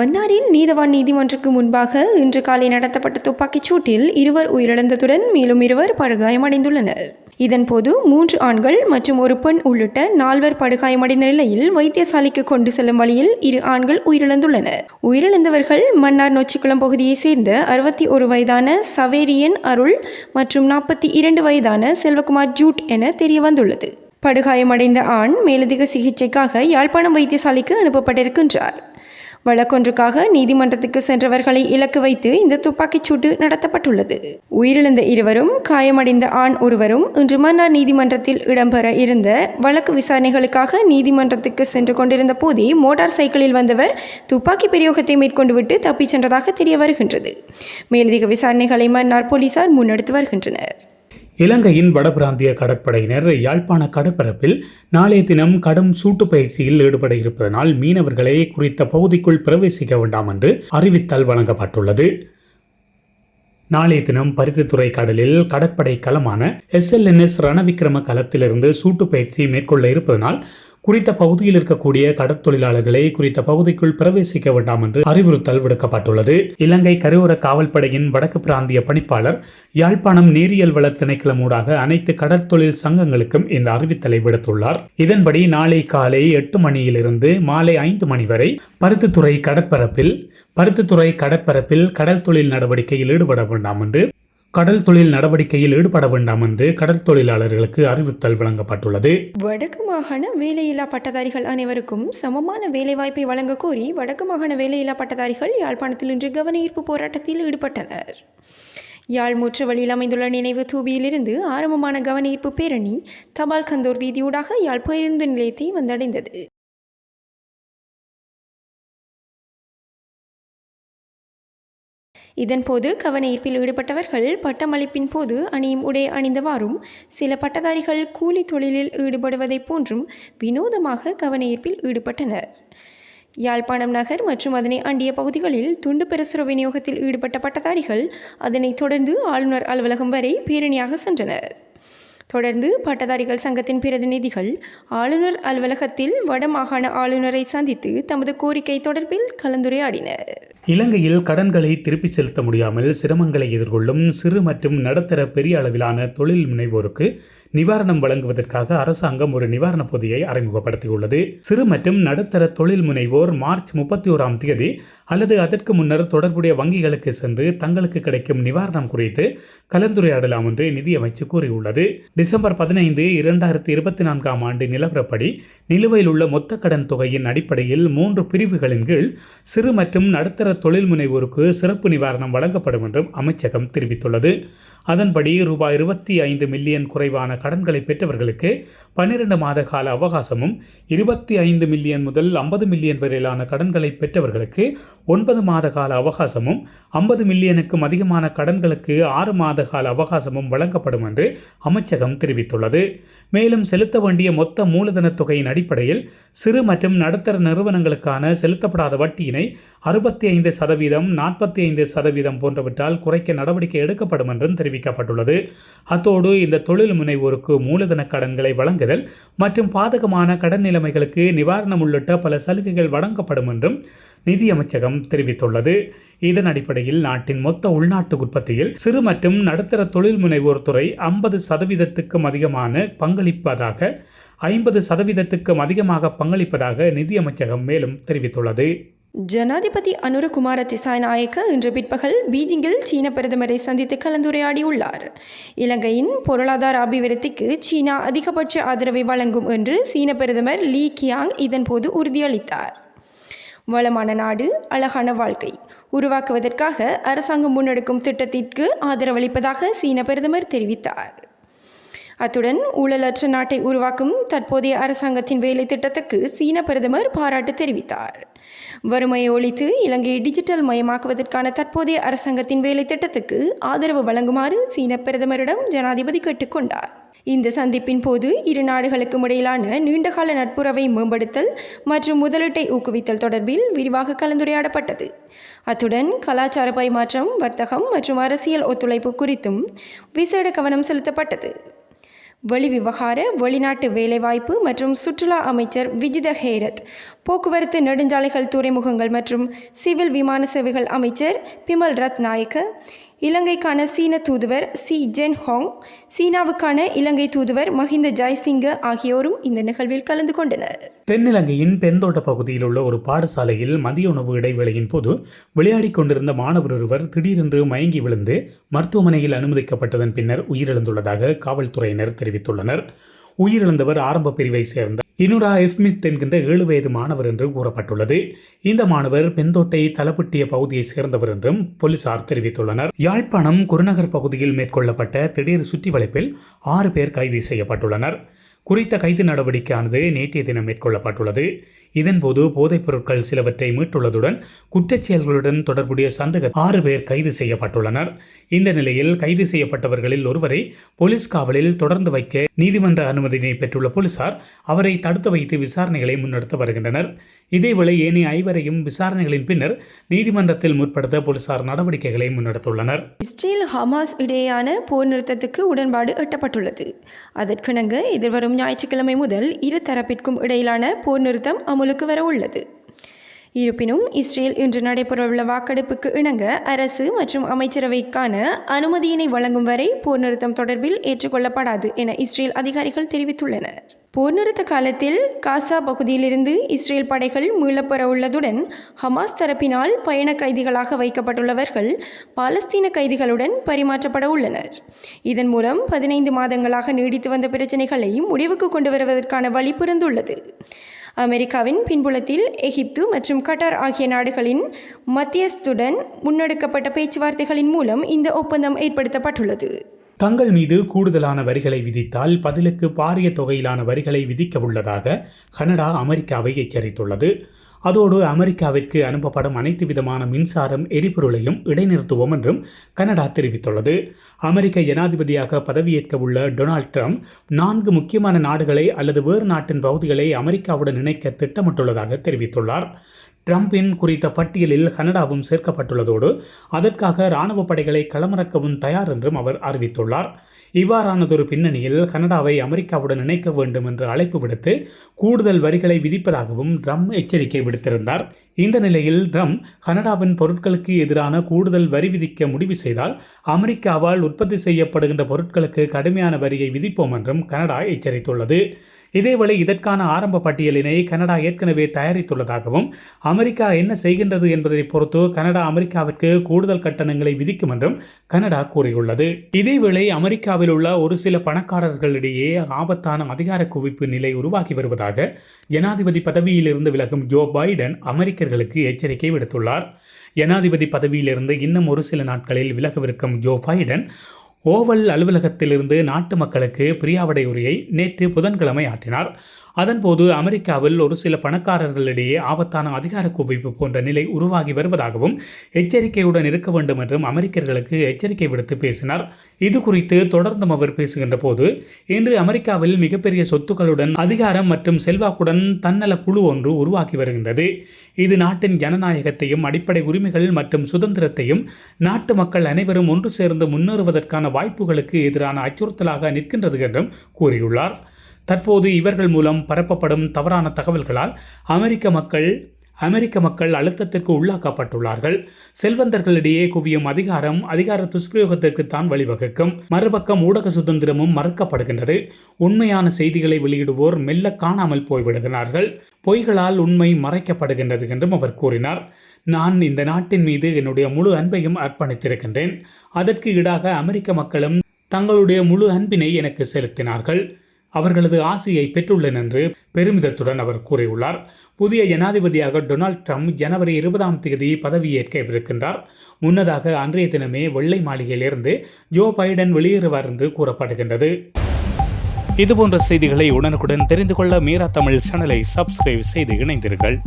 வன்னாரின் நீதவான் நீதிமன்றுக்கு முன்பாக இன்று காலை நடத்தப்பட்ட துப்பாக்கிச் சூட்டில் இருவர் உயிரிழந்ததுடன் மேலும் இருவர் படுகாயமடைந்துள்ளனர். இதன்போது மூன்று ஆண்கள் மற்றும் ஒரு பெண் உள்ளிட்ட நால்வர் படுகாயமடைந்த நிலையில் வைத்தியசாலைக்கு கொண்டு செல்லும் வழியில் இரு ஆண்கள் உயிரிழந்துள்ளனர். உயிரிழந்தவர்கள் மன்னார் நொச்சிக்குளம் பகுதியைச் சேர்ந்த அறுபத்தி ஒரு வயதான சவேரியன் அருள் மற்றும் நாற்பத்தி இரண்டு வயதான செல்வகுமார் ஜூட் என தெரிய வந்துள்ளது படுகாயமடைந்த ஆண் மேலதிக சிகிச்சைக்காக யாழ்ப்பாணம் வைத்தியசாலைக்கு அனுப்பப்பட்டிருக்கின்றார். வழக்கொன்றுக்காக நீதிமன்றத்துக்கு சென்றவர்களை இலக்கு வைத்து இந்த துப்பாக்கிச் சூட்டு நடத்தப்பட்டுள்ளது. உயிரிழந்த இருவரும் காயமடைந்த ஆண் ஒருவரும் இன்று மன்னார் நீதிமன்றத்தில் இடம்பெற இருந்த வழக்கு விசாரணைகளுக்காக நீதிமன்றத்துக்கு சென்று கொண்டிருந்த போதே மோட்டார் சைக்கிளில் வந்தவர் துப்பாக்கி பிரயோகத்தை மேற்கொண்டுவிட்டு தப்பிச் சென்றதாக தெரிய வருகின்றது. மேலதிக விசாரணைகளை மன்னார் போலீசார் முன்னெடுத்து வருகின்றனர். இலங்கையின் வடபிராந்திய கடற்படையினர் யாழ்ப்பாண கடற்பரப்பில் நாளைய தினம் கடும் சூட்டு பயிற்சியில் ஈடுபட இருப்பதனால் மீனவர்களை குறித்த பகுதிக்குள் பிரவேசிக்க வேண்டாம் என்று அறிவித்தல் வழங்கப்பட்டுள்ளது. நாளைய தினம் பருத்தித்துறை கடலில் கடற்படை களமான எஸ்எல்என்எஸ் ரணவிக்ரம களத்திலிருந்து சூட்டு பயிற்சி மேற்கொள்ள இருப்பதனால் குறித்த பகுதியில் இருக்கக்கூடிய கடற்தொழிலாளர்களை குறித்த பகுதிக்குள் பிரவேசிக்க வேண்டாம் என்று அறிவுறுத்தல் விடுக்கப்பட்டுள்ளது. இலங்கை கரையோர காவல்படையின் வடக்கு பிராந்திய பணிப்பாளர் யாழ்ப்பாணம் நீரியல் வள திணைக்களம் ஊடாக அனைத்து கடற்தொழில் சங்கங்களுக்கும் இந்த அறிவித்தலை விடுத்துள்ளார். இதன்படி நாளை காலை எட்டு மணியிலிருந்து மாலை ஐந்து மணி வரை பருத்தித்துறை கடற்பரப்பில் பருத்தித்துறை கடற்பரப்பில் கடல் தொழில் நடவடிக்கையில் ஈடுபட வேண்டாம் என்று கடல் தொழில் நடவடிக்கையில் ஈடுபட வேண்டாம் என்று கடல் தொழிலாளர்களுக்கு அறிவுறுத்தல் வழங்கப்பட்டுள்ளது. வடக்கு மாகாண வேலையில்லா பட்டதாரிகள் அனைவருக்கும் சமமான வேலைவாய்ப்பை வழங்க கோரி வடக்கு மாகாண வேலையில்லா பட்டதாரிகள் யாழ்ப்பாணத்தில் இன்று கவனஈர்ப்பு போராட்டத்தில் ஈடுபட்டனர். யாழ் மூற்று வழியில் அமைந்துள்ள நினைவு தூபியிலிருந்து ஆரம்பமான கவனஈர்ப்பு பேரணி தபால் கந்தோர் வீதியூடாக யாழ் பேருந்து நிலையத்தை வந்தடைந்தது. இதன்போது கவன ஈர்ப்பில் ஈடுபட்டவர்கள் பட்டமளிப்பின் போது அணியும் உடை அணிந்தவாறும் சில பட்டதாரிகள் கூலி தொழிலில் ஈடுபடுவதைப் போன்றும் வினோதமாக கவன ஈர்ப்பில் ஈடுபட்டனர். யாழ்ப்பாணம் நகர் மற்றும் அதனை அண்டிய பகுதிகளில் துண்டு பிரசுர விநியோகத்தில் ஈடுபட்ட பட்டதாரிகள் அதனைத் தொடர்ந்து ஆளுநர் அலுவலகம் வரை பேரணியாக சென்றனர். தொடர்ந்து பட்டதாரிகள் சங்கத்தின் பிரதிநிதிகள் ஆளுநர் அலுவலகத்தில் வடமாகாண ஆளுநரை சந்தித்து தமது கோரிக்கை தொடர்பில் கலந்துரையாடினர். இலங்கையில் கடன்களை திருப்பிச் செலுத்த முடியாமல் சிரமங்களை எதிர்கொள்ளும் சிறு மற்றும் நடுத்தர பெரிய அளவிலான தொழில் முனைவோருக்கு நிவாரணம் வழங்குவதற்காக அரசாங்கம் ஒரு நிவாரண பொதியை அறிமுகப்படுத்தியுள்ளது. சிறு மற்றும் நடுத்தர தொழில் முனைவோர் மார்ச் முப்பத்தி ஓராம் தேதி அல்லது அதற்கு முன்னர் தொடர்புடைய வங்கிகளுக்கு சென்று தங்களுக்கு கிடைக்கும் நிவாரணம் குறித்து கலந்துரையாடலாம் என்று நிதியமைச்சு கூறியுள்ளது. டிசம்பர் பதினைந்து இரண்டாயிரத்தி இருபத்தி நான்காம் ஆண்டு நிலவரப்படி நிலுவையில் உள்ள மொத்த கடன் தொகையின் அடிப்படையில் மூன்று பிரிவுகளின் கீழ் சிறு மற்றும் நடுத்தர தொழில் முனைவோருக்கு சிறப்பு நிவாரணம் வழங்கப்படும் என்றும் அமைச்சகம் தெரிவித்துள்ளது. அதன்படி ரூபாய் இருபத்தி ஐந்து மில்லியன் குறைவான கடன்களை பெற்றவர்களுக்கு பன்னிரண்டு மாத கால அவகாசமும் இருபத்தி ஐந்து மில்லியன் முதல் ஐம்பது மில்லியன் வரையிலான கடன்களை பெற்றவர்களுக்கு ஒன்பது மாத கால அவகாசமும் ஐம்பது மில்லியனுக்கும் அதிகமான கடன்களுக்கு ஆறு மாத கால அவகாசமும் வழங்கப்படும் என்று அமைச்சகம் தெரிவித்துள்ளது. மேலும் செலுத்த வேண்டிய மொத்த மூலதன தொகையின் அடிப்படையில் சிறு மற்றும் நடுத்தர நிறுவனங்களுக்கான செலுத்தப்படாத வட்டியினை அறுபத்தி ஐந்து சதவீதம் நாற்பத்தி ஐந்து சதவீதம் போன்றவற்றால் குறைக்க நடவடிக்கை எடுக்கப்படும் என்றும் தெரிவிக்கப்பட்டுள்ளது அத்தோடு இந்த தொழில் முனைவோருக்கு மூலதன கடன்களை வழங்குதல் மற்றும் பாதகமான கடன் நிலைமைகளுக்கு நிவாரணம் உள்ளிட்ட பல சலுகைகள் வழங்கப்படும் என்றும் நிதி அமைச்சகம் தெரிவித்துள்ளது. இதன் அடிப்படையில் நாட்டின் மொத்த உள்நாட்டு உற்பத்தியில் சிறு மற்றும் நடுத்தர தொழில் முனைவோர் துறை ஐம்பது சதவீதத்துக்கும் அதிகமான பங்களிப்பதாக ஐம்பது சதவீதத்துக்கும் அதிகமாக பங்களிப்பதாக நிதியமைச்சகம் மேலும் தெரிவித்துள்ளது. ஜனாதிபதி அனுரகுமார திசாநாயக்க இன்று பிற்பகல் பீஜிங்கில் சீன பிரதமரை சந்தித்து கலந்துரையாடியுள்ளார். இலங்கையின் பொருளாதார அபிவிருத்திக்கு சீனா அதிகபட்ச ஆதரவை வழங்கும் என்று சீன பிரதமர் லீ கியாங் இதன்போது உறுதியளித்தார். வளமான நாடு அழகான வாழ்க்கை. உருவாக்குவதற்காக அரசாங்கம் முன்னெடுக்கும் திட்டத்திற்கு ஆதரவளிப்பதாக சீன பிரதமர் தெரிவித்தார். அத்துடன் ஊழலற்ற நாட்டை உருவாக்கும் தற்போதைய அரசாங்கத்தின் வேலை திட்டத்துக்கு சீன பிரதமர் பாராட்டு தெரிவித்தார். வறுமையை ஒழித்து இலங்கையை டிஜிட்டல் மயமாக்குவதற்கான தற்போதைய அரசாங்கத்தின் வேலை திட்டத்துக்கு ஆதரவு வழங்குமாறு சீன பிரதமரிடம் ஜனாதிபதி கேட்டுக்கொண்டார் இந்த சந்திப்பின் போது இரு நாடுகளுக்கும் இடையிலான நீண்டகால நட்புறவை மேம்படுத்தல் மற்றும் முதலீட்டை ஊக்குவித்தல் தொடர்பில் விரிவாக கலந்துரையாடப்பட்டது. அத்துடன் கலாச்சார பரிமாற்றம் வர்த்தகம் மற்றும் அரசியல் ஒத்துழைப்பு குறித்தும் விசேட கவனம் செலுத்தப்பட்டது. வெளிவிவகார வெளிநாட்டு வேலைவாய்ப்பு மற்றும் சுற்றுலா அமைச்சர் விஜித ஹேரத் போக்குவரத்து நெடுஞ்சாலைகள் துறைமுகங்கள் மற்றும் சிவில் விமான சேவைகள் அமைச்சர் பிமல் ரத் நாயக்க இலங்கைக்கான சீன தூதுவர் சி ஜென் ஹாங் சீனாவுக்கான இலங்கை தூதுவர் மஹிந்த ஜெய்சிங்க ஆகியோரும் இந்த நிகழ்வில் கலந்து கொண்டனர். தென்னிலங்கையின் பெருந்தோட்ட பகுதியில் உள்ள ஒரு பாடசாலையில் மதிய உணவு இடைவேளையின் போது விளையாடிக் கொண்டிருந்த மாணவர் ஒருவர் திடீரென்று மயங்கி விழுந்து மருத்துவமனையில் அனுமதிக்கப்பட்டதன் பின்னர் உயிரிழந்துள்ளதாக காவல்துறையினர் தெரிவித்துள்ளனர். உயிரிழந்தவர் ஆரம்ப பிரிவை சேர்ந்த இனுரா எஃப்மித் என்கின்ற ஏழு வயது மாணவர் என்று கூறப்பட்டுள்ளது. இந்த மாணவர் பெந்தோட்டை தலப்பட்டிய பகுதியைச் சேர்ந்தவர் என்றும் போலீசார் தெரிவித்துள்ளனர். யாழ்ப்பாணம் குருநகர் பகுதியில் மேற்கொள்ளப்பட்ட திடீர் சுற்றி வளைப்பில் ஆறு பேர் கைது செய்யப்பட்டுள்ளனர். குறித்த கைது நடவடிக்கையானது நேற்றைய தினம் மேற்கொள்ளப்பட்டுள்ளது. இதன்போது போதைப் பொருட்கள் சிலவற்றை மீட்டுள்ளதுடன் குற்றச் செயல்களுடன் தொடர்புடைய சந்தக ஆறு பேர் கைது செய்யப்பட்டுள்ளனர். இந்த நிலையில் கைது செய்யப்பட்டவர்களில் ஒருவரை போலீஸ் காவலில் தொடர்ந்து வைக்க நீதிமன்ற அனுமதியினை பெற்றுள்ள போலீசார் அவரை தடுத்து வைத்து விசாரணைகளை முன்னெடுத்து வருகின்றனர். இதேவேளை ஏனைய ஐவரையும் விசாரணைகளின் பின்னர் நீதிமன்றத்தில் முற்படுத்த போலீசார் நடவடிக்கைகளை முன்னெடுத்துள்ளனர். இஸ்ரேல் ஹமாஸ் இடையேயான போர் நிறுத்தத்துக்கு உடன்பாடு எட்டப்பட்டுள்ளது. அதற்கிணங்க எதிர்வரும் ஞாயிற்றுக்கிழமை முதல் இரு தரப்பிற்கும் இடையிலான போர் நிறுத்தம் அமுலுக்கு வர உள்ளது. இருப்பினும் இஸ்ரேல் இன்று நடைபெறவுள்ள வாக்கெடுப்புக்கு இணங்க அரசு மற்றும் அமைச்சரவைக்கான அனுமதியினை வழங்கும் வரை போர் நிறுத்தம் தொடர்பில் ஏற்றுக்கொள்ளப்படாது என இஸ்ரேல் அதிகாரிகள் தெரிவித்துள்ளனர். போர் நிறுத்த காலத்தில் காசா பகுதியிலிருந்து இஸ்ரேல் படைகள் மீளப்பெற உள்ளதுடன் ஹமாஸ் தரப்பினால் பயண கைதிகளாக வைக்கப்பட்டுள்ளவர்கள் பாலஸ்தீன கைதிகளுடன் பரிமாற்றப்பட உள்ளனர். இதன் மூலம் பதினைந்து மாதங்களாக நீடித்து வந்த பிரச்சினைகளை முடிவுக்கு கொண்டு வருவதற்கான வழி பிறந்துள்ளது அமெரிக்காவின் பின்புலத்தில் எகிப்து மற்றும் கட்டார் ஆகிய நாடுகளின் மத்தியஸ்துடன் முன்னெடுக்கப்பட்ட பேச்சுவார்த்தைகளின் மூலம் இந்த ஒப்பந்தம் ஏற்படுத்தப்பட்டுள்ளது. தங்கள் மீது கூடுதலான வரிகளை விதித்தால் பதிலுக்கு பாரிய தொகையிலான வரிகளை விதிக்க உள்ளதாக கனடா அமெரிக்காவை எச்சரித்துள்ளது. அதோடு அமெரிக்காவிற்கு அனுப்பப்படும் அனைத்து விதமான மின்சாரம் எரிபொருளையும் இடைநிறுத்துவோம் என்றும் கனடா தெரிவித்துள்ளது. அமெரிக்க ஜனாதிபதியாக பதவியேற்க உள்ள டொனால்ட் ட்ரம்ப் நான்கு முக்கியமான நாடுகளை அல்லது வேறு நாட்டின் பகுதிகளை அமெரிக்காவுடன் இணைக்க திட்டமிட்டுள்ளதாக தெரிவித்துள்ளார். ட்ரம்பின் குறித்த பட்டியலில் கனடாவும் சேர்க்கப்பட்டுள்ளதோடு அதற்காக இராணுவ படைகளை களமிறக்கவும் தயார் என்றும் அவர் அறிவித்துள்ளார். இவ்வாறானதொரு பின்னணியில் கனடாவை அமெரிக்காவுடன் இணைக்க வேண்டும் என்று அழைப்பு விடுத்து கூடுதல் வரிகளை விதிப்பதாகவும் ட்ரம்ப் எச்சரிக்கை விடுத்திருந்தார். இந்த நிலையில் ட்ரம்ப் கனடாவின் பொருட்களுக்கு எதிரான கூடுதல் வரி விதிக்க முடிவு செய்தால் அமெரிக்காவால் உற்பத்தி செய்யப்படுகின்ற பொருட்களுக்கு கடுமையான வரியை விதிப்போம் என்றும் கனடா எச்சரித்துள்ளது. இதேவேளை இதற்கான ஆரம்ப பட்டியலினை கனடா ஏற்கனவே தயாரித்துள்ளதாகவும் அமெரிக்கா என்ன செய்கின்றது என்பதை பொறுத்து கனடா அமெரிக்காவிற்கு கூடுதல் கட்டணங்களை விதிக்கும் என்றும் கனடா கூறியுள்ளது. இதேவேளை அமெரிக்காவில் உள்ள ஒரு சில பணக்காரர்களிடையே ஆபத்தான அதிகார குவிப்பு நிலை உருவாகி வருவதாக ஜனாதிபதி பதவியிலிருந்து விலகும் ஜோ பைடன் அமெரிக்கர்களுக்கு எச்சரிக்கை விடுத்துள்ளார். ஜனாதிபதி பதவியிலிருந்து இன்னும் ஒரு சில நாட்களில் விலகவிருக்கும் ஜோ பைடன் ஓவல் அலுவலகத்திலிருந்து நாட்டு மக்களுக்கு பிரியாவிடை உரையை நேற்று புதன்கிழமை ஆற்றினார். அதன்போது அமெரிக்காவில் ஒரு சில பணக்காரர்களிடையே ஆபத்தான அதிகார குவிப்பு போன்ற நிலை உருவாகி வருவதாகவும் எச்சரிக்கையுடன் இருக்க வேண்டும் என்றும் அமெரிக்கர்களுக்கு எச்சரிக்கை விடுத்து பேசினார். இது குறித்து தொடர்ந்தும் அவர் பேசுகின்ற போது இன்று அமெரிக்காவில் மிகப்பெரிய சொத்துக்களுடன் அதிகாரம் மற்றும் செல்வாக்குடன் தன்னல குழு ஒன்று உருவாக்கி வருகின்றது. இது நாட்டின் ஜனநாயகத்தையும் அடிப்படை உரிமைகள் மற்றும் சுதந்திரத்தையும் நாட்டு மக்கள் அனைவரும் ஒன்று சேர்ந்து முன்னேறுவதற்கான வாய்ப்புகளுக்கு எதிரான அச்சுறுத்தலாக நிற்கின்றது என்றும் கூறியுள்ளார். தற்போது இவர்கள் மூலம் பரப்பப்படும் தவறான தகவல்களால் அமெரிக்க மக்கள் அமெரிக்க மக்கள் அழுத்தத்திற்கு உள்ளாக்கப்பட்டுள்ளார்கள். செல்வந்தர்களிடையே குவியும் அதிகாரம் அதிகார துஷ்பிரயோகத்திற்கு தான் வழிவகுக்கும். மறுபக்கம் ஊடக சுதந்திரமும் மறுக்கப்படுகின்றது. உண்மையான செய்திகளை வெளியிடுவோர் மெல்ல காணாமல் போய்விடுகிறார்கள். பொய்களால் உண்மை மறைக்கப்படுகின்றது என்றும் அவர் கூறினார். நான் இந்த நாட்டின் மீது என்னுடைய முழு அன்பையும் அர்ப்பணித்திருக்கின்றேன். அதற்கு ஈடாக அமெரிக்க மக்களும் தங்களுடைய முழு அன்பினை எனக்கு செலுத்தினார்கள். அவர்களது ஆசையை பெற்றுள்ளேன் என்று பெருமிதத்துடன் அவர் கூறியுள்ளார். புதிய ஜனாதிபதியாக டொனால்ட் ட்ரம்ப் ஜனவரி இருபதாம் தேதி பதவியேற்கவிருக்கின்றார் முன்னதாக அன்றைய தினமே வெள்ளை மாளிகையிலிருந்து ஜோ பைடன் வெளியேறுவார் என்று கூறப்படுகின்றது. இதுபோன்ற செய்திகளை உடனுக்குடன் தெரிந்து கொள்ள மீரா தமிழ் சேனலை சப்ஸ்கிரைப் செய்து இணைந்தீர்கள்